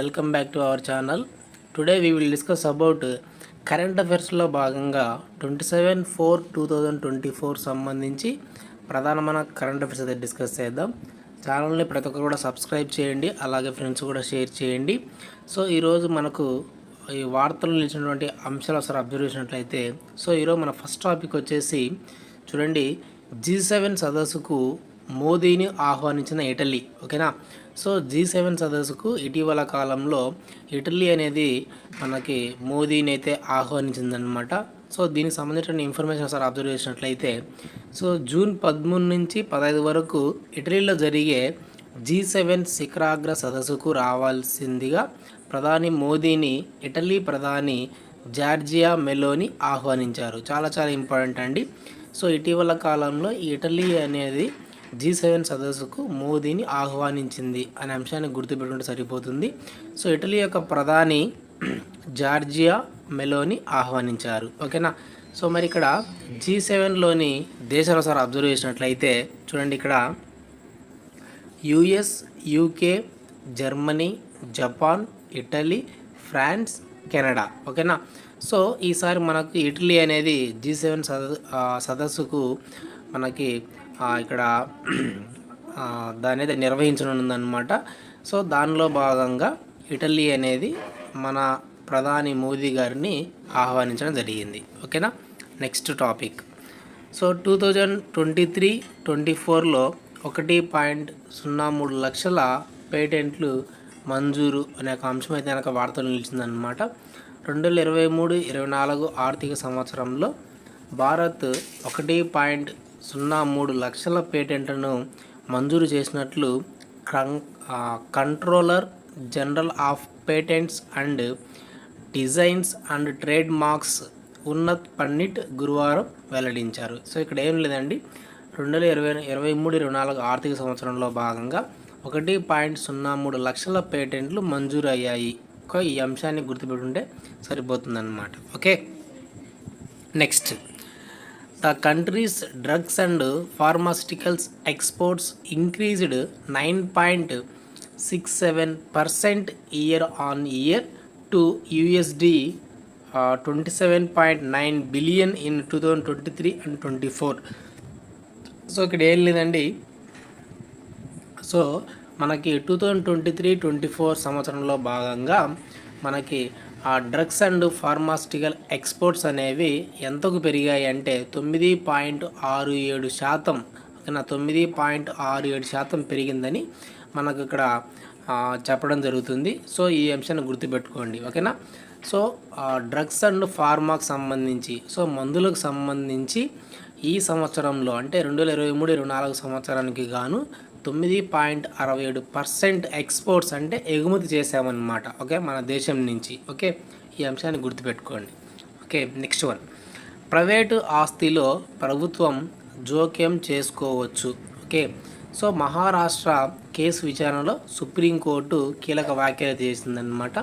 Welcome back to our channel. Today we will discuss about current అఫైర్స్లో భాగంగా twenty seven four two thousand twenty four సంబంధించి ప్రధానమైన current affairs అయితే discuss చేద్దాం. ఛానల్ని ప్రతి ఒక్కరు కూడా సబ్స్క్రైబ్ చేయండి అలాగే ఫ్రెండ్స్ కూడా షేర్ చేయండి. సో ఈరోజు మనకు ఈ వార్తలు నిలిచినటువంటి అంశాలు ఒకసారి అబ్జర్వ్ చేసినట్లయితే సో ఈరోజు మన ఫస్ట్ టాపిక్ వచ్చేసి చూడండి జీ సెవెన్ సదస్సుకు మోదీని ఆహ్వానించిన ఇటలీ ఓకేనా సో జీ సెవెన్ సదస్సుకు ఇటీవల కాలంలో ఇటలీ అనేది మనకి మోదీని అయితే ఆహ్వానించిందనమాట సో దీనికి సంబంధించిన ఇన్ఫర్మేషన్ ఒకసారి అబ్జర్వ్ చేసినట్లయితే సో జూన్ పదమూడు నుంచి పదహైదు వరకు ఇటలీలో జరిగే జీ సెవెన్ శిఖరాగ్ర సదస్సుకు రావాల్సిందిగా ప్రధాని మోదీని ఇటలీ ప్రధాని జార్జియా మెలోని ఆహ్వానించారు. చాలా చాలా ఇంపార్టెంట్ అండి. సో ఇటీవల కాలంలో ఇటలీ అనేది జీ సెవెన్ సదస్సుకు మోదీని ఆహ్వానించింది అనే అంశాన్ని గుర్తుపెట్టుకుంటే సరిపోతుంది. సో ఇటలీ యొక్క ప్రధాని జార్జియా మెలోని ఆహ్వానించారు. ఓకేనా? సో మరి ఇక్కడ జీ సెవెన్లోని దేశాలు సార్ అబ్జర్వ్ చేసినట్లయితే చూడండి ఇక్కడ US UK Germany Japan Italy France Canada. ఓకేనా? సో ఈసారి మనకు ఇటలీ అనేది జీ సెవెన్ సదస్సుకు మనకి ఇక్కడ దాని అయితే నిర్వహించనుందనమాట సో దానిలో భాగంగా ఇటలీ అనేది మన ప్రధాని మోదీ గారిని ఆహ్వానించడం జరిగింది. ఓకేనా? Next topic. So two thousand twenty three twenty ఫోర్లో ఒకటి పాయింట్ సున్నా మూడు లక్షల పేటెంట్లు మంజూరు అనే ఒక అంశం అయితే కనుక వార్తలు నిలిచిందనమాట రెండు వేల ఇరవై మూడు ఇరవై నాలుగు ఆర్థిక సంవత్సరంలో భారత్ ఒకటి పాయింట్ సున్నా మూడు లక్షల పేటెంట్లను మంజూరు చేసినట్లు con- controller general of patents and designs and trade marks Unnat Pandit గురువారం వెల్లడించారు. సో ఇక్కడ ఏం లేదండి. రెండు వేల ఇరవై ఇరవై మూడు ఇరవై నాలుగు ఆర్థిక సంవత్సరంలో భాగంగా ఒకటి పాయింట్ సున్నా మూడు లక్షల పేటెంట్లు మంజూరు అయ్యాయి ఈ అంశాన్ని గుర్తుపెట్టుంటే సరిపోతుందన్నమాట. Okay? Next the countries drugs and pharmaceuticals exports increased nine point six seven percent year on year to USD twenty seven point nine billion in two thousand twenty three and twenty four so ఇక్కడ ఏం లేదండి. So మనకి two thousand twenty three twenty four సంవత్సరంలో భాగంగా మనకి ఆ drugs and ఫార్మాస్టికల్ exports అనేవి ఎంతకు పెరిగాయి అంటే తొమ్మిది పాయింట్ ఆరు ఏడు శాతం ఓకేనా? తొమ్మిది పాయింట్ ఆరు ఏడు శాతం పెరిగిందని మనకు ఇక్కడ చెప్పడం జరుగుతుంది. సో ఈ అంశాన్ని గుర్తుపెట్టుకోండి ఓకేనా? సో డ్రగ్స్ అండ్ ఫార్మాకు సంబంధించి సో మందులకు సంబంధించి ఈ సంవత్సరంలో అంటే రెండు వేల ఇరవై మూడు ఇరవై నాలుగు సంవత్సరానికి గాను తొమ్మిది పాయింట్ అరవై ఏడు పర్సెంట్ ఎక్స్పోర్ట్స్ అంటే ఎగుమతి చేసామన్నమాట ఓకే? మన దేశం నుంచి. ఓకే? ఈ అంశాన్ని గుర్తుపెట్టుకోండి. ఓకే? Next one. ప్రైవేటు ఆస్తిలో ప్రభుత్వం జోక్యం చేసుకోవచ్చు. ఓకే? సో మహారాష్ట్ర కేసు విచారణలో సుప్రీంకోర్టు కీలక వ్యాఖ్యలు చేసిందనమాట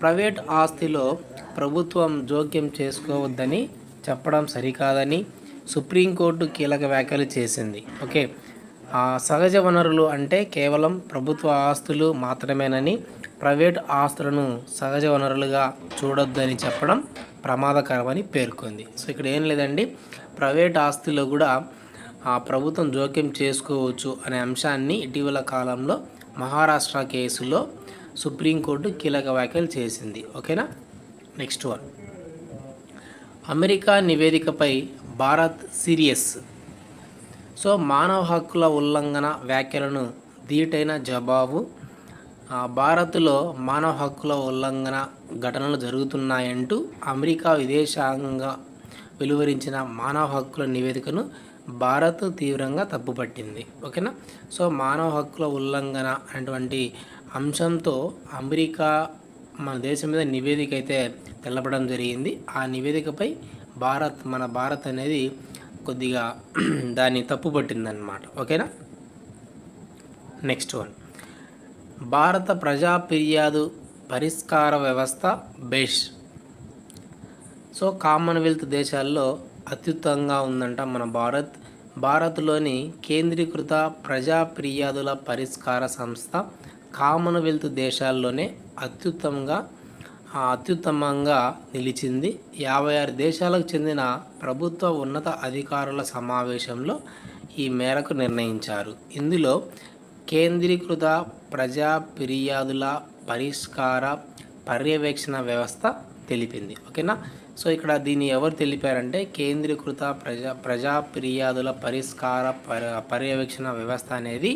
ప్రైవేట్ ఆస్తిలో ప్రభుత్వం జోక్యం చేసుకోవద్దని చెప్పడం సరికాదని సుప్రీంకోర్టు కీలక వ్యాఖ్యలు చేసింది. ఓకే? సహజ వనరులు అంటే కేవలం ప్రభుత్వ ఆస్తులు మాత్రమేనని ప్రైవేట్ ఆస్తులను సహజ వనరులుగా చూడొద్దని చెప్పడం ప్రమాదకరమని పేర్కొంది. సో ఇక్కడ ఏం లేదండి. ప్రైవేట్ ఆస్తిలో కూడా ఆ ప్రభుత్వం జోక్యం చేసుకోవచ్చు అనే అంశాన్ని ఇటీవల కాలంలో మహారాష్ట్ర కేసులో సుప్రీంకోర్టు కీలక వ్యాఖ్యలు చేసింది. ఓకేనా? Next one. అమెరికా నివేదికపై భారత్ సీరియస్ సో మానవ హక్కుల ఉల్లంఘన వ్యాఖ్యలను ధీటైన జవాబు భారత్లో మానవ హక్కుల ఉల్లంఘన ఘటనలు జరుగుతున్నాయంటూ అమెరికా విదేశాంగ వెలువరించిన మానవ హక్కుల నివేదికను భారత్ తీవ్రంగా తప్పుపట్టింది. ఓకేనా? సో మానవ హక్కుల ఉల్లంఘన అనేటువంటి అంశంతో అమెరికా మన దేశం మీద నివేదిక అయితే తెల్లపడం జరిగింది. ఆ నివేదికపై భారత్ మన భారత్ అనేది కొద్దిగా దాన్ని తప్పు పట్టిందనమాట ఓకేనా? Next one. భారత ప్రజా ఫిర్యాదు పరిష్కార వ్యవస్థ బెష్. సో కామన్వెల్త్ దేశాల్లో అత్యుత్తంగా ఉందంట మన భారత్. భారత్లోని కేంద్రీకృత ప్రజా ఫిర్యాదుల పరిష్కార సంస్థ కామన్వెల్త్ దేశాల్లోనే అత్యుత్తమంగా అత్యుత్తమంగా నిలిచింది. యాభై ఆరు దేశాలకు చెందిన ప్రభుత్వ ఉన్నత అధికారుల సమావేశంలో ఈ మేరకు నిర్ణయించారు. ఇందులో కేంద్రీకృత ప్రజా ఫిర్యాదుల పరిష్కార పర్యవేక్షణ వ్యవస్థ తెలిపింది. ఓకేనా? సో ఇక్కడ దీన్ని ఎవరు తెలిపారంటే కేంద్రీకృత ప్రజా ప్రజా ఫిర్యాదుల పరిష్కార పర్యవేక్షణ వ్యవస్థ అనేది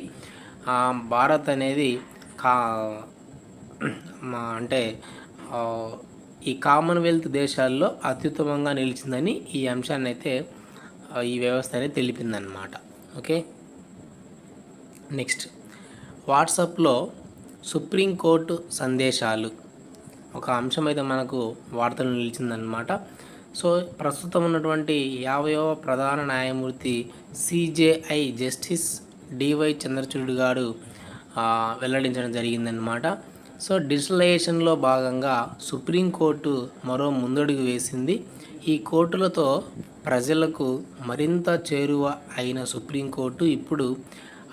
భారత్ అనేది కా అంటే ఈ కామన్వెల్త్ దేశాల్లో అత్యుత్తమంగా నిలిచిందని ఈ అంశాన్ని అయితే ఈ వ్యవస్థ అనేది తెలిపిందనమాట ఓకే? నెక్స్ట్. వాట్సాప్లో సుప్రీంకోర్టు సందేశాలు. ఒక అంశం అయితే మనకు వార్తలు నిలిచిందనమాట సో ప్రస్తుతం ఉన్నటువంటి యాభైవ ప్రధాన న్యాయమూర్తి సిజేఐ జస్టిస్ డివై చంద్రచూడ్ గారు వెల్లడించడం జరిగిందనమాట సో డిజిటలైజేషన్లో భాగంగా సుప్రీంకోర్టు మరో ముందడుగు వేసింది. ఈ కోర్టులతో ప్రజలకు మరింత చేరువ అయిన సుప్రీంకోర్టు ఇప్పుడు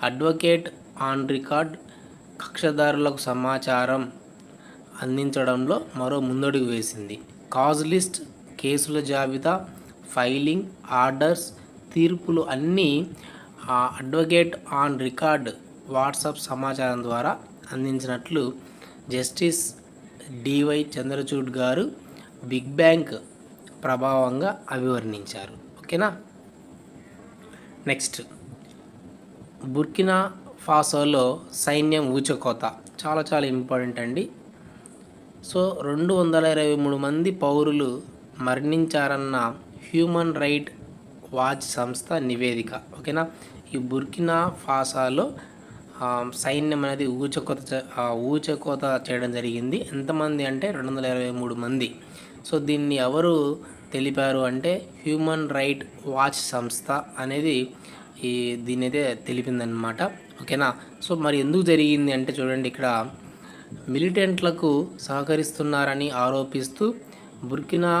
అడ్వకేట్ ఆన్ రికార్డ్ కక్షదారులకు సమాచారం అందించడంలో మరో ముందడుగు వేసింది. కాజ్ లిస్ట్ కేసుల జాబితా ఫైలింగ్ ఆర్డర్స్ తీర్పులు అన్నీ అడ్వకేట్ ఆన్ రికార్డ్ వాట్సాప్ సమాచారం ద్వారా అందించినట్లు జస్టిస్ డివై చంద్రచూడ్ గారు బిగ్ బ్యాంక్ ప్రభావంగా అభివర్ణించారు. ఓకేనా? నెక్స్ట్. బుర్కినా ఫాసోలో సైన్యం ఊచకోత. చాలా చాలా ఇంపార్టెంట్ అండి. సో రెండు వందల ఇరవై మూడు మంది పౌరులు మరణించారన్న హ్యూమన్ రైట్ వాచ్ సంస్థ నివేదిక. ఓకేనా? ఈ బుర్కినా ఫాసాలో సైన్యం అనేది ఊచకోత ఊచకోత చేయడం జరిగింది. ఎంతమంది అంటే రెండు వందల ఇరవై మూడు మంది. సో దీన్ని ఎవరు తెలిపారు అంటే హ్యూమన్ రైట్ వాచ్ సంస్థ అనేది ఈ దీని అయితే తెలిపిందనమాట ఓకేనా? సో మరి ఎందుకు జరిగింది అంటే చూడండి ఇక్కడ. మిలిటెంట్లకు సహకరిస్తున్నారని ఆరోపిస్తూ బుర్కినా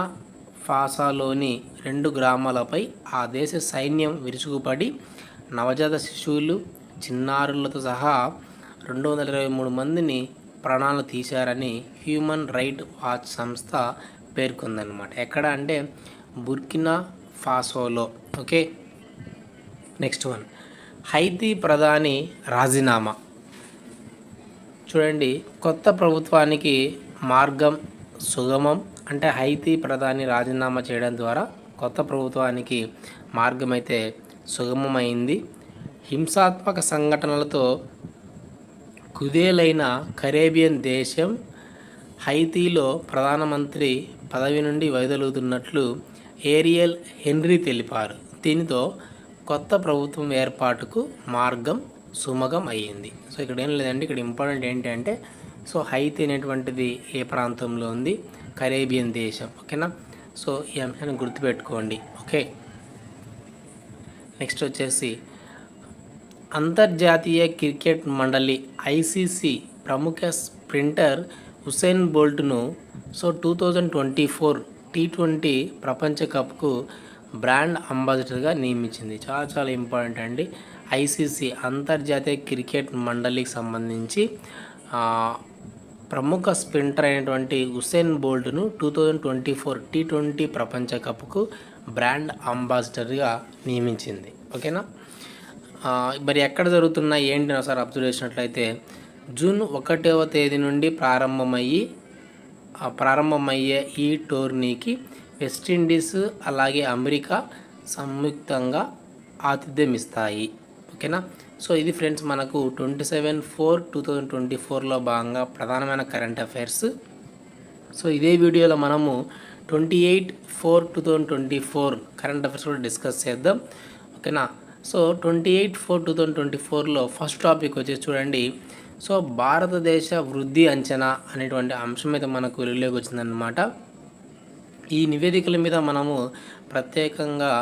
ఫాసాలోని రెండు గ్రామాలపై ఆ దేశ సైన్యం విరుచుకుపడి నవజాత శిశువులు చిన్నారులతో సహా రెండు వందల ఇరవై మూడు మందిని ప్రాణాలు తీశారని హ్యూమన్ రైట్ వాచ్ సంస్థ పేర్కొందనమాట ఎక్కడ అంటే బుర్కినా ఫాసోలో. ఓకే? Next one. హైతీ ప్రధాని రాజీనామా. చూడండి కొత్త ప్రభుత్వానికి మార్గం సుగమం అంటే హైతీ ప్రధాని రాజీనామా చేయడం ద్వారా కొత్త ప్రభుత్వానికి మార్గం అయితే సుగమమైంది. హింసాత్మక సంఘటనలతో కుదేలైన కరేబియన్ దేశం హైతీలో ప్రధానమంత్రి పదవి నుండి వైదొలుగుతున్నట్లు ఏరియల్ హెన్రీ తెలిపారు. దీనితో కొత్త ప్రభుత్వం ఏర్పాటుకు మార్గం సుమగం అయ్యింది. సో ఇక్కడ ఏం లేదండి ఇక్కడ ఇంపార్టెంట్ ఏంటంటే సో హైతీ అనేటువంటిది ఏ ప్రాంతంలో ఉంది? కరేబియన్ దేశం ఓకేనా? సో ఈ అంశాన్ని గుర్తుపెట్టుకోండి ఓకే? నెక్స్ట్ వచ్చేసి అంతర్జాతీయ క్రికెట్ మండలి ఐసీసీ ప్రముఖ sprinter Usain బోల్ట్ను so two thousand twenty four T twenty ప్రపంచ కప్కు బ్రాండ్ అంబాసిడర్గా నియమించింది. చాలా చాలా ఇంపార్టెంట్ అండి. ఐసీసీ అంతర్జాతీయ క్రికెట్ మండలికి సంబంధించి ప్రముఖ స్ప్రింటర్ అయినటువంటి Usain బోల్ట్ను two thousand twenty four T twenty ప్రపంచ కప్కు బ్రాండ్ అంబాసిడర్గా నియమించింది. ఓకేనా? మరి ఎక్కడ జరుగుతున్నాయి ఏంటి ఒకసారి అబ్జర్వ్ చేసినట్లయితే జూన్ ఒకటవ తేదీ నుండి ప్రారంభమయ్యి ప్రారంభమయ్యే ఈ టోర్నీకి వెస్టిండీస్ అలాగే అమెరికా సంయుక్తంగా ఆతిథ్యం ఇస్తాయి ఓకేనా? సో ఇది ఫ్రెండ్స్ మనకు twenty seven four two thousand twenty ఫోర్లో భాగంగా ప్రధానమైన కరెంట్ అఫైర్స్. సో ఇదే వీడియోలో మనము twenty eight four two thousand twenty four current affairs కూడా డిస్కస్ చేద్దాం. ఓకేనా? So twenty eight four two thousand twenty ఫోర్లో ఫస్ట్ టాపిక్ వచ్చేసి చూడండి. సో భారతదేశ వృద్ధి అంచనా అనేటువంటి అంశం మీద మనకు రిలేకి వచ్చిందనమాట ఈ నివేదికల మీద మనము ప్రత్యేకంగా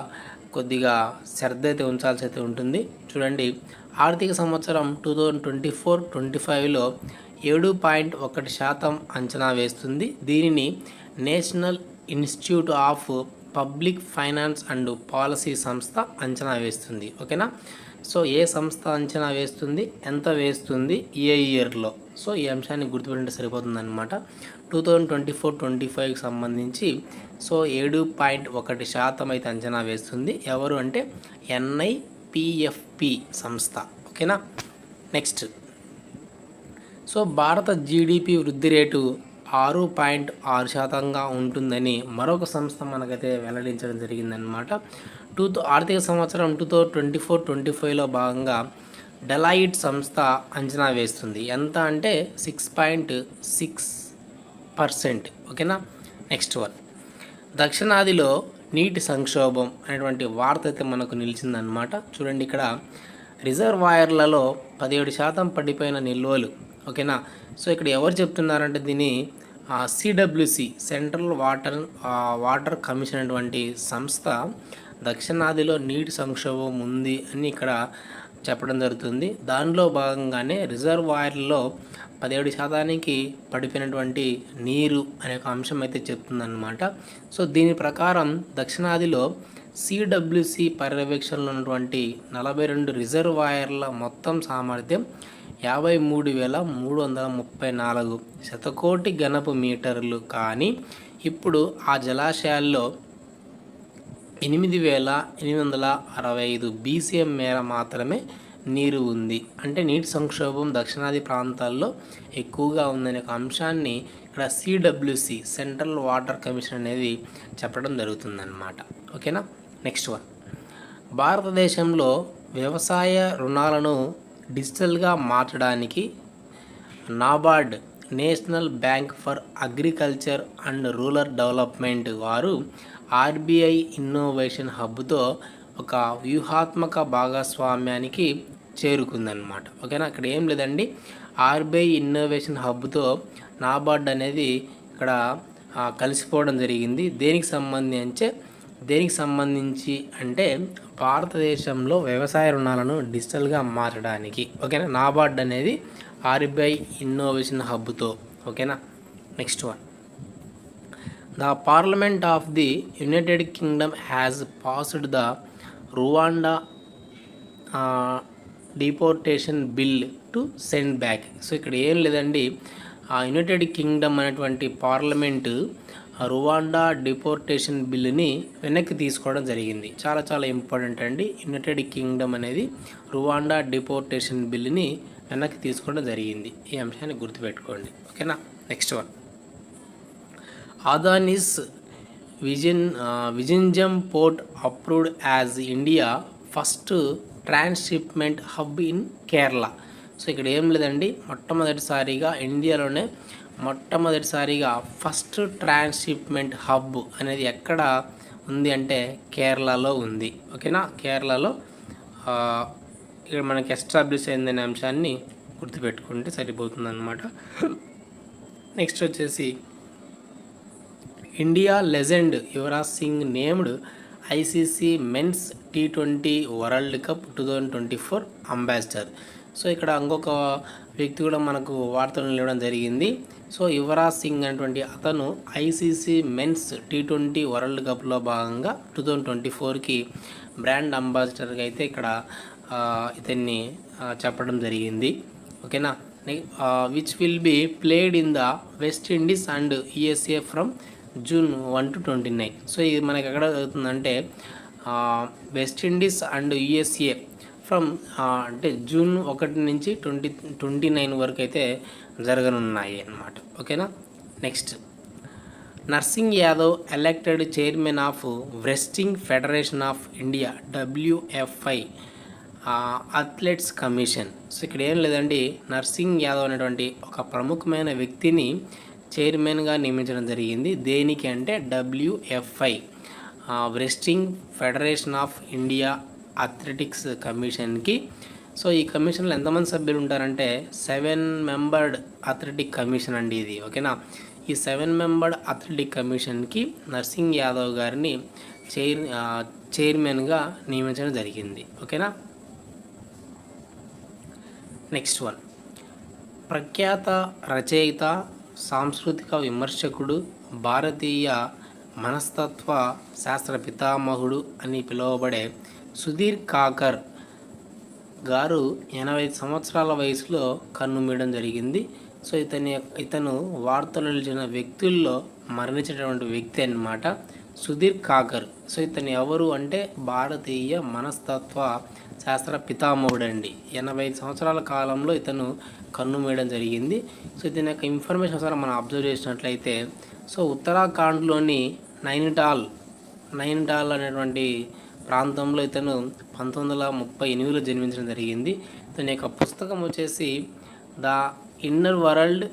కొద్దిగా శ్రద్ధ అయితే ఉంచాల్సి అయితే ఉంటుంది. చూడండి ఆర్థిక సంవత్సరం two thousand twenty four twenty ఫైవ్లో ఏడు పాయింట్ ఒకటి శాతం అంచనా వేస్తుంది. దీనిని national institute of public finance and policy సంస్థ అంచనా వేస్తుంది ఓకేనా? సో ఏ సంస్థ అంచనా వేస్తుంది ఎంత వేస్తుంది ఏ ఇయర్లో? సో ఈ అంశాన్ని గుర్తుపెట్టే సరిపోతుంది అనమాట two thousand twenty four twenty ఫైవ్కి సంబంధించి సో ఏడు పాయింట్ ఒకటి శాతం అయితే అంచనా వేస్తుంది. ఎవరు అంటే ఎన్ఐపిఎఫ్పి సంస్థ ఓకేనా? నెక్స్ట్. సో భారత జీడిపి వృద్ధి రేటు ఆరు పాయింట్ ఆరు శాతంగా ఉంటుందని మరొక సంస్థ మనకైతే వెల్లడించడం జరిగిందనమాట టూ ఆర్థిక సంవత్సరం two thousand twenty four twenty ఫైవ్లో భాగంగా డెలాయిట్ సంస్థ అంచనా వేస్తుంది. ఎంత అంటే సిక్స్ పాయింట్ సిక్స్ పర్సెంట్. ఓకేనా? Next one. దక్షిణాదిలో నీటి సంక్షోభం అనేటువంటి వార్త అయితే మనకు నిలిచిందనమాట చూడండి ఇక్కడ రిజర్వాయర్లలో పదిహేడు శాతం పడిపోయిన నిల్వలు ఓకేనా? సో ఇక్కడ ఎవరు చెప్తున్నారంటే దీన్ని CWC central water water commission అటువంటి సంస్థ దక్షిణాదిలో నీటి సంక్షోభం ఉంది అని ఇక్కడ చెప్పడం జరుగుతుంది. దానిలో భాగంగానే రిజర్వాయర్లో పదిహేడు శాతానికి పడిపోయినటువంటి నీరు అనే ఒక అంశం అయితే చెప్తుందన్నమాట. సో దీని ప్రకారం దక్షిణాదిలో సిడబ్ల్యూసి పర్యవేక్షణలో ఉన్నటువంటి నలభై రెండు రిజర్వాయర్ల మొత్తం సామర్థ్యం యాభై మూడు వేల మూడు వందల ముప్పై నాలుగు శతకోటి గణపు మీటర్లు. కానీ ఇప్పుడు ఆ జలాశయాల్లో ఎనిమిది వేల ఎనిమిది వందల అరవై ఐదు బీసీఎం మేర మాత్రమే నీరు ఉంది. అంటే నీటి సంక్షోభం దక్షిణాది ప్రాంతాల్లో ఎక్కువగా ఉందనే ఒక అంశాన్ని ఇక్కడ సిడబ్ల్యూసి సెంట్రల్ వాటర్ కమిషన్ అనేది చెప్పడం జరుగుతుందన్నమాట. ఓకేనా? Next one. భారతదేశంలో వ్యవసాయ రుణాలను డిజిటల్గా మార్చడానికి NABARD national bank for agriculture and rural development వారు ఆర్బీఐ ఇన్నోవేషన్ హబ్తో ఒక వ్యూహాత్మక భాగస్వామ్యానికి చేరుకుందనమాట ఓకేనా? అక్కడ ఏం లేదండి. ఆర్బీఐ ఇన్నోవేషన్ హబ్తో నాబార్డ్ అనేది ఇక్కడ కలిసిపోవడం జరిగింది. దేనికి సంబంధించే దేనికి సంబంధించి అంటే భారతదేశంలో వ్యవసాయ రుణాలను డిజిటల్గా మార్చడానికి. ఓకేనా? నాబార్డ్ అనేది ఆర్బీఐ ఇన్నోవేషన్ హబ్తో. ఓకేనా? Next one. The parliament of the United Kingdom has passed the Rwanda deportation bill to send back. So ఇక్కడ ఏం లేదండి. ఆ యునైటెడ్ కింగ్డమ్ అనేటువంటి పార్లమెంటు రువాండా డిపోర్టేషన్ బిల్లుని వెనక్కి తీసుకోవడం జరిగింది. చాలా చాలా ఇంపార్టెంట్ అండి. యునైటెడ్ కింగ్డమ్ అనేది రువాండా డిపోర్టేషన్ బిల్లుని వెనక్కి తీసుకోవడం జరిగింది. ఈ అంశాన్ని గుర్తుపెట్టుకోండి. ఓకేనా? Next one. Adanis vision Vizhinjam port approved as India first transshipment hub in Kerala. So ఇక్కడ ఏం లేదండి. మొట్టమొదటిసారిగా ఇండియాలోనే మొట్టమొదటిసారిగా ఫస్ట్ ట్రాన్స్షిప్మెంట్ హబ్ అనేది ఎక్కడ ఉంది అంటే కేరళలో ఉంది. ఓకేనా? కేరళలో ఇక్కడ మనకి ఎస్టాబ్లిష్ అయిందనే అంశాన్ని గుర్తుపెట్టుకుంటే సరిపోతుంది అనమాట నెక్స్ట్ వచ్చేసి India legend Yuvraj Singh named ICC men's T twenty world cup two thousand twenty four ambassador. So ఇక్కడ ఇంకొక వ్యక్తి కూడా మనకు వార్తలు నిలవడం జరిగింది. సో యువరాజ్ సింగ్ అనేటువంటి అతను ICC men's T twenty world కప్లో భాగంగా టూ థౌజండ్ ట్వంటీ ఫోర్కి బ్రాండ్ అంబాసిడర్గా అయితే ఇక్కడ ఇతన్ని చెప్పడం జరిగింది. ఓకేనా? Which will be played in the West Indies and USA from June one to twenty nine so ఇది మనకి ఎక్కడ జరుగుతుందంటే West Indies and USA from అంటే జూన్ ఒకటి నుంచి ట్వంటీ ట్వంటీ నైన్ వరకు అయితే జరగనున్నాయి అన్నమాట. ఓకేనా? Next. Narsingh Yadav elected chairman of wrestling federation of India WFI athletes commission so ఇక్కడ ఏం లేదండి నర్సింగ్ యాదవ్ అనేటువంటి ఒక ప్రముఖమైన వ్యక్తిని చైర్మన్గా నియమించడం జరిగింది. దేనికి అంటే WFI wrestling federation of India athletics కమిషన్కి. సో ఈ కమిషన్లో ఎంతమంది సభ్యులు ఉంటారంటే సెవెన్ మెంబర్డ్ అథ్లెటిక్ కమిషన్ అండి ఇది ఓకేనా? ఈ సెవెన్ మెంబర్డ్ అథ్లెటిక్ కమిషన్కి నర్సింగ్ యాదవ్ గారిని చైర్ చైర్మన్గా నియమించడం జరిగింది ఓకేనా? Next one. ప్రఖ్యాత రచయిత సాంస్కృతిక విమర్శకుడు భారతీయ మనస్తత్వ శాస్త్ర పితామహుడు అని పిలువబడే సుధీర్ కాకర్ గారు ఎనభై సంవత్సరాల వయసులో కన్నుమూయడం జరిగింది. సో ఇతని ఇతను వార్తలు నిలిచిన వ్యక్తుల్లో మరణించినటువంటి వ్యక్తి అన్నమాట సుధీర్ కాకర్. సో ఇతను ఎవరు అంటే భారతీయ మనస్తత్వ శాస్త్ర పితామహుడండి. ఎనభై సంవత్సరాల కాలంలో ఇతను కన్ను మీయడం జరిగింది. సో ఇతని యొక్క ఇన్ఫర్మేషన్ ఒకసారి మనం అబ్జర్వ్ చేసినట్లయితే సో ఉత్తరాఖండ్లోని నైనిటాల్ నైనిటాల్ అనేటువంటి ప్రాంతంలో ఇతను పంతొమ్మిది వందల ముప్పై ఎనిమిదిలో జన్మించడం జరిగింది. ఇతని యొక్క పుస్తకం వచ్చేసి the inner world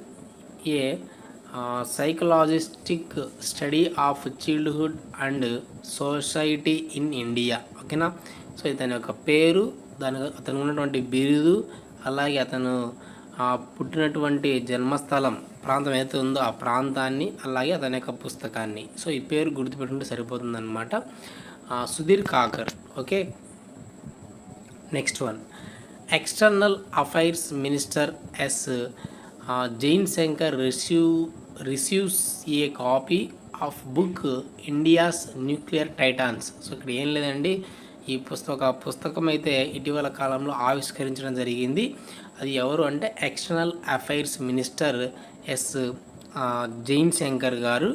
a psychoanalytic study of childhood and society in India. ఓకేనా? సో ఇతని యొక్క పేరు దాని అతను ఉన్నటువంటి బిరుదు అలాగే అతను ఆ, పుట్టినటువంటి జన్మస్థలం ప్రాంతం ఏదైతే ఉందో ఆ ప్రాంతాన్ని అలాగే అతని యొక్క పుస్తకాన్ని. సో ఈ పేరు గుర్తుపెట్టుకుంటే సరిపోతుందన్నమాట. Sudhir Kakar okay? Next one external affairs minister S Jaishankar receive receives a copy of book India's nuclear titans so ఇక్కడ ఏం లేదండి. ఈ పుస్తక పుస్తకం అయితే ఇటీవల కాలంలో ఆవిష్కరించడం జరిగింది. అది ఎవరు అంటే external affairs minister S Jaishankar గారు.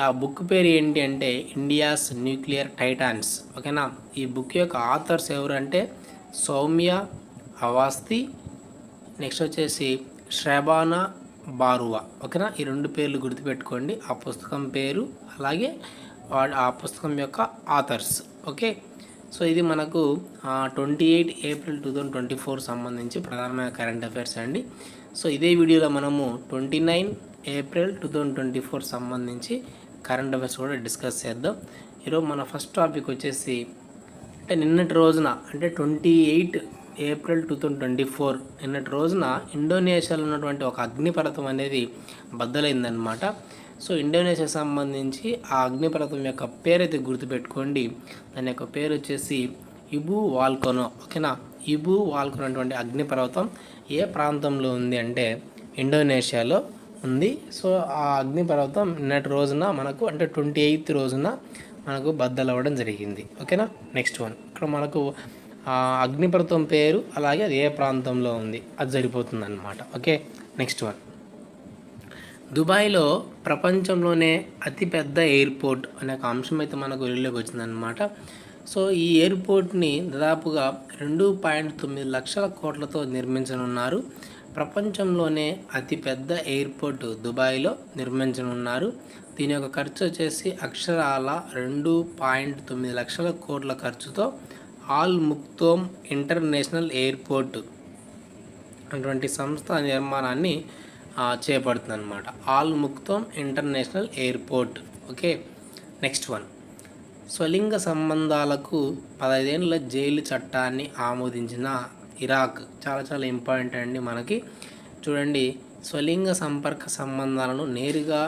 ఆ బుక్ పేరు ఏంటి అంటే ఇండియాస్ న్యూక్లియర్ టైటాన్స్. ఓకేనా? ఈ బుక్ యొక్క ఆథర్స్ ఎవరు అంటే సౌమ్య అవాస్తి నెక్స్ట్ వచ్చేసి శ్రబానా బారువా. ఓకేనా? ఈ రెండు పేర్లు గుర్తుపెట్టుకోండి. ఆ పుస్తకం పేరు అలాగే వా- ఆ పుస్తకం యొక్క ఆథర్స్. ఓకే? సో ఇది మనకు twenty eight April two thousand twenty four సంబంధించి ప్రధానమైన కరెంట్ అఫైర్స్ అండి. సో ఇదే వీడియోలో మనము twenty nine April two thousand twenty four సంబంధించి కరెంట్ అఫైర్స్ కూడా డిస్కస్ చేద్దాం. ఈరోజు మన ఫస్ట్ టాపిక్ వచ్చేసి అంటే నిన్నటి రోజున అంటే twenty eight April two thousand twenty four నిన్నటి రోజున ఇండోనేషియాలో ఉన్నటువంటి ఒక అగ్నిపర్వతం అనేది బద్దలైందనమాట సో ఇండోనేషియా సంబంధించి ఆ అగ్నిపర్వతం యొక్క పేరైతే గుర్తుపెట్టుకోండి. దాని యొక్క పేరు వచ్చేసి ఇబు వాల్కోనో ఓకేనా ఇబు వాల్కొనో అటువంటి అగ్నిపర్వతం ఏ ప్రాంతంలో ఉంది అంటే ఇండోనేషియాలో ఉంది. సో ఆ అగ్నిపర్వతం నిన్నటి రోజున మనకు అంటే ట్వంటీ ఎయిత్ రోజున మనకు బద్దలవ్వడం జరిగింది. ఓకేనా? Next one. ఇక్కడ మనకు ఆ అగ్నిపర్వతం పేరు అలాగే అది ఏ ప్రాంతంలో ఉంది? అది సరిపోతుంది అనమాట ఓకే? Next one. దుబాయ్లో ప్రపంచంలోనే అతిపెద్ద ఎయిర్పోర్ట్ అనే ఒక అంశం అయితే మనకు వెలుగులోకి వచ్చిందనమాట సో ఈ ఎయిర్పోర్ట్ని దాదాపుగా రెండు పాయింట్ తొమ్మిది లక్షల కోట్లతో నిర్మించనున్నారు. ప్రపంచంలోనే అతిపెద్ద ఎయిర్పోర్ట్ దుబాయ్లో నిర్మించనున్నారు. దీని యొక్క ఖర్చు వచ్చేసి అక్షరాల రెండు పాయింట్ తొమ్మిది లక్షల కోట్ల ఖర్చుతో ఆల్ ముక్తోమ్ ఇంటర్నేషనల్ ఎయిర్పోర్ట్ అటువంటి సంస్థ నిర్మాణాన్ని చేపడుతుంది అనమాట Al Maktoum international airport. Okay next one. స్వలింగ సంబంధాలకు పదహైదేళ్ళ జైలు చట్టాన్ని ఆమోదించిన ఇరాక్ చాలా చాలా ఇంపార్టెంట్ అండి మనకి. చూడండి స్వలింగ సంపర్క సంబంధాలను నేరుగా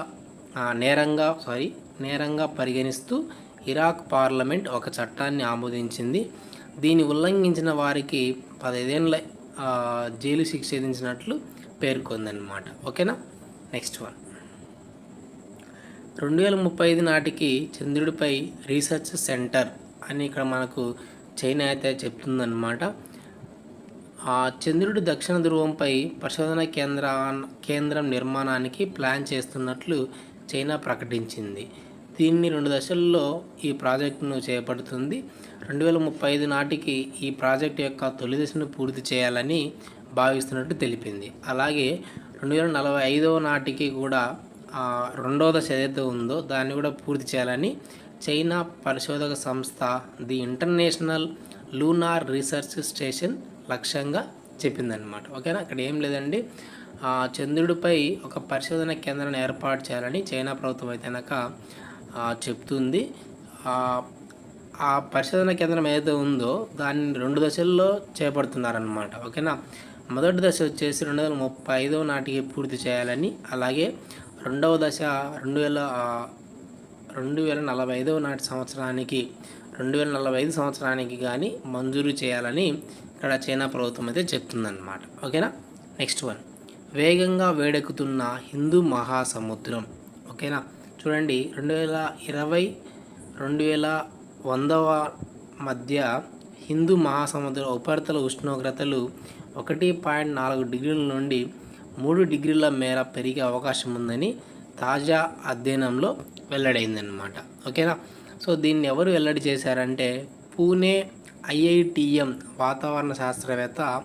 నేరంగా సారీ నేరంగా పరిగణిస్తూ ఇరాక్ పార్లమెంట్ ఒక చట్టాన్ని ఆమోదించింది. దీన్ని ఉల్లంఘించిన వారికి పదహైదేళ్ళ జైలు శిక్ష విధించినట్లు పేర్కొందన్నమాట. ఓకేనా? Next one. రెండు వేల ముప్పై ఐదు నాటికి చంద్రుడిపై రీసెర్చ్ సెంటర్ అని ఇక్కడ మనకు చైనా అయితే చెప్తుందన్నమాట. ఆ చంద్రుడి దక్షిణ ధ్రువంపై పరిశోధన కేంద్ర కేంద్రం నిర్మాణానికి ప్లాన్ చేస్తున్నట్లు చైనా ప్రకటించింది. దీన్ని రెండు దశల్లో ఈ ప్రాజెక్టును చేపడుతుంది. రెండు వేల ముప్పై ఐదు నాటికి ఈ ప్రాజెక్టు యొక్క తొలి దశను పూర్తి చేయాలని భావిస్తున్నట్టు తెలిపింది. అలాగే రెండు వేల నలభై ఐదవ నాటికి కూడా ఆ, రెండవ దశ ఏదైతే ఉందో దాన్ని కూడా పూర్తి చేయాలని చైనా పరిశోధక సంస్థ the international lunar research station లక్ష్యంగా చెప్పిందనమాట ఓకేనా? అక్కడ ఏం లేదండి. ఆ, చంద్రుడిపై ఒక పరిశోధన కేంద్రాన్ని ఏర్పాటు చేయాలని చైనా ప్రభుత్వం అయితే కనుక చెప్తుంది. ఆ, పరిశోధన కేంద్రం ఏదైతే ఉందో దాన్ని రెండు దశల్లో చేపడుతున్నారనమాట ఓకేనా? మొదటి దశ వచ్చేసి రెండు వేల ముప్పై ఐదవ నాటికి పూర్తి చేయాలని అలాగే రెండవ దశ రెండు వేల రెండు వేల నలభై ఐదవ నాటి సంవత్సరానికి రెండు వేల నలభై ఐదు సంవత్సరానికి కానీ మంజూరు చేయాలని ఇక్కడ చైనా ప్రభుత్వం అయితే చెప్తుందన్నమాట. ఓకేనా? నెక్స్ట్ వన్ వేగంగా వేడెక్కుతున్న హిందూ మహాసముద్రం. ఓకేనా? చూడండి రెండు వేల ఇరవై రెండు వేల వందవ మధ్య హిందూ మహాసముద్ర ఉపరితల ఉష్ణోగ్రతలు ఒకటి పాయింట్ నాలుగు డిగ్రీల నుండి మూడు డిగ్రీల మేర పెరిగే అవకాశం ఉందని తాజా అధ్యయనంలో వెల్లడైందనమాట ఓకేనా? సో దీన్ని ఎవరు వెల్లడి చేశారంటే పూణే ఐఐటిఎం వాతావరణ శాస్త్రవేత్త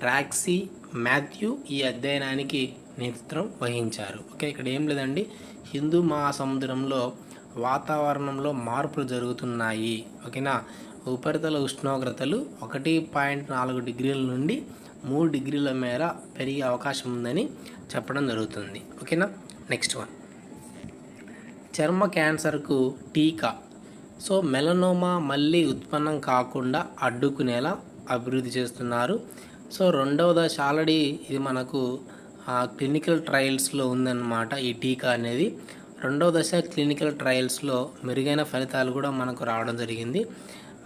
రాక్సీ మాథ్యూ ఈ అధ్యయనానికి నేతృత్వం వహించారు. ఓకే ఇక్కడ ఏం లేదండి. హిందూ మహాసముద్రంలో వాతావరణంలో మార్పులు జరుగుతున్నాయి. ఓకేనా? ఉపరితల ఉష్ణోగ్రతలు ఒకటి పాయింట్ నాలుగు డిగ్రీల నుండి మూడు డిగ్రీల మేర పెరిగే అవకాశం ఉందని చెప్పడం జరుగుతుంది. ఓకేనా? Next one. చర్మ క్యాన్సర్కు టీకా. సో మెలనోమా మళ్ళీ ఉత్పన్నం కాకుండా అడ్డుకునేలా అభివృద్ధి చేస్తున్నారు. సో రెండవ దశ ఆల్రెడీ ఇది మనకు క్లినికల్ ట్రయల్స్లో ఉందన్నమాట ఈ టీకా అనేది. రెండవ దశ క్లినికల్ ట్రయల్స్లో మెరుగైన ఫలితాలు కూడా మనకు రావడం జరిగింది.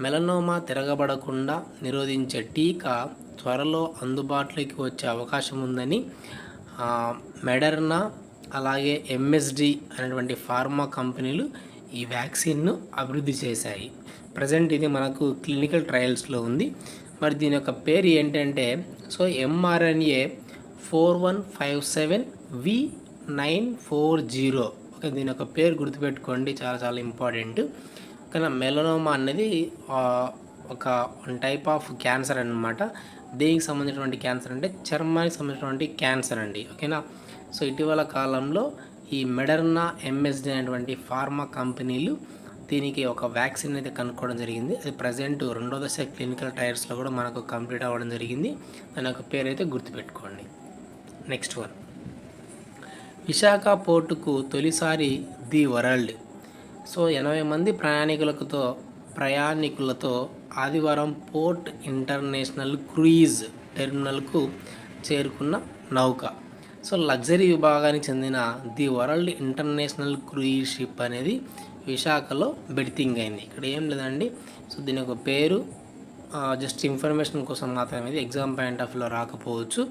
మెలనోమా తిరగబడకుండా నిరోధించే టీకా త్వరలో అందుబాటులోకి వచ్చే అవకాశం ఉందని మెడర్నా అలాగే ఎంఎస్డి అనేటువంటి ఫార్మా కంపెనీలు ఈ వ్యాక్సిన్ను అభివృద్ధి చేశాయి. ప్రజెంట్ ఇది మనకు క్లినికల్ ట్రయల్స్లో ఉంది. మరి దీని యొక్క పేరు ఏంటంటే so mRNA four one five seven V nine four zero okay దీని యొక్క పేరు గుర్తుపెట్టుకోండి చాలా చాలా ఇంపార్టెంట్. కానీ మెలనోమా అనేది ఒక వన్ టైప్ ఆఫ్ క్యాన్సర్ అనమాట దేనికి సంబంధించినటువంటి క్యాన్సర్ అంటే చర్మానికి సంబంధించినటువంటి క్యాన్సర్ అండి. ఓకేనా? సో ఇటీవల కాలంలో ఈ మెడర్నా ఎంఎస్డి అనేటువంటి ఫార్మా కంపెనీలు దీనికి ఒక వ్యాక్సిన్ అయితే కనుక్కోవడం జరిగింది. అది ప్రజెంట్ రెండో దశ క్లినికల్ ట్రయల్స్లో కూడా మనకు కంప్లీట్ అవ్వడం జరిగింది. దాని యొక్క పేరు అయితే గుర్తుపెట్టుకోండి. Next one. విశాఖ పోర్టుకు తొలిసారి ది వరల్డ్. సో ఎనభై మంది ప్రయాణికులతో ప్రయాణికులతో ఆదివారం పోర్ట్ ఇంటర్నేషనల్ క్రూయిజ్ టెర్మినల్కు చేరుకున్న నౌక. సో లగ్జరీ విభాగానికి చెందిన the world international cruise ship అనేది విశాఖలో బెడితింగ్ అయింది. ఇక్కడ ఏం లేదండి. సో దీని యొక్క పేరు జస్ట్ ఇన్ఫర్మేషన్ కోసం మాత్రమే ఎగ్జామ్ పాయింట్ ఆఫ్ వ్యూలో రాకపోవచ్చు.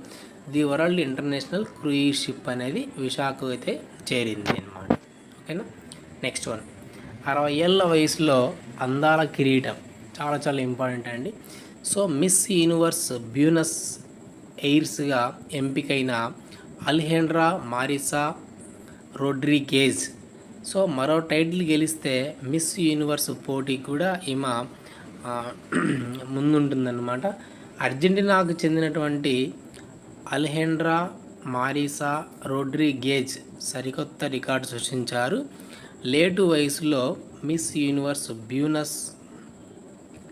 The world international cruise ship అనేది విశాఖ అయితే చేరింది అనమాట ఓకేనా? Next one. అరవై ఏళ్ళ వయసులో అందాల కిరీటం. చాలా చాలా ఇంపార్టెంట్ అండి. సో మిస్ యూనివర్స్ బ్యూనస్ ఎయిర్స్గా ఎంపికైన అల్హెండ్రా మారిసా రోడ్రిగేజ్. సో మరో టైటిల్ గెలిస్తే మిస్ యూనివర్స్ పోటీ కూడా ఈమె ముందుంటుందన్నమాట. అర్జెంటీనాకు చెందినటువంటి అల్హెండ్రా మారిసా రోడ్రిగేజ్ సరికొత్త రికార్డు సృష్టించారు. లేటు వయసులో మిస్ యూనివర్స్ బ్యూనస్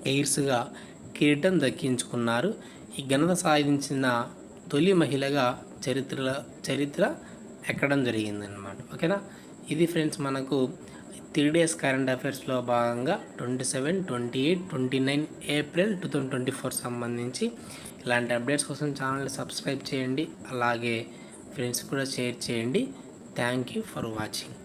ఎయిర్స్గా కిరీటం దక్కించుకున్నారు. ఈ ఘనత సాధించిన తొలి మహిళగా చరిత్ర చరిత్ర ఎక్కడం జరిగిందనమాట ఓకేనా? ఇది ఫ్రెండ్స్ మనకు త్రీ డేస్ కరెంట్ అఫైర్స్లో భాగంగా twenty seven twenty eight twenty nine April two thousand twenty four సంబంధించి ఇలాంటి అప్డేట్స్ కోసం ఛానల్ని సబ్స్క్రైబ్ చేయండి. అలాగే ఫ్రెండ్స్ కూడా షేర్ చేయండి. Thank you for watching.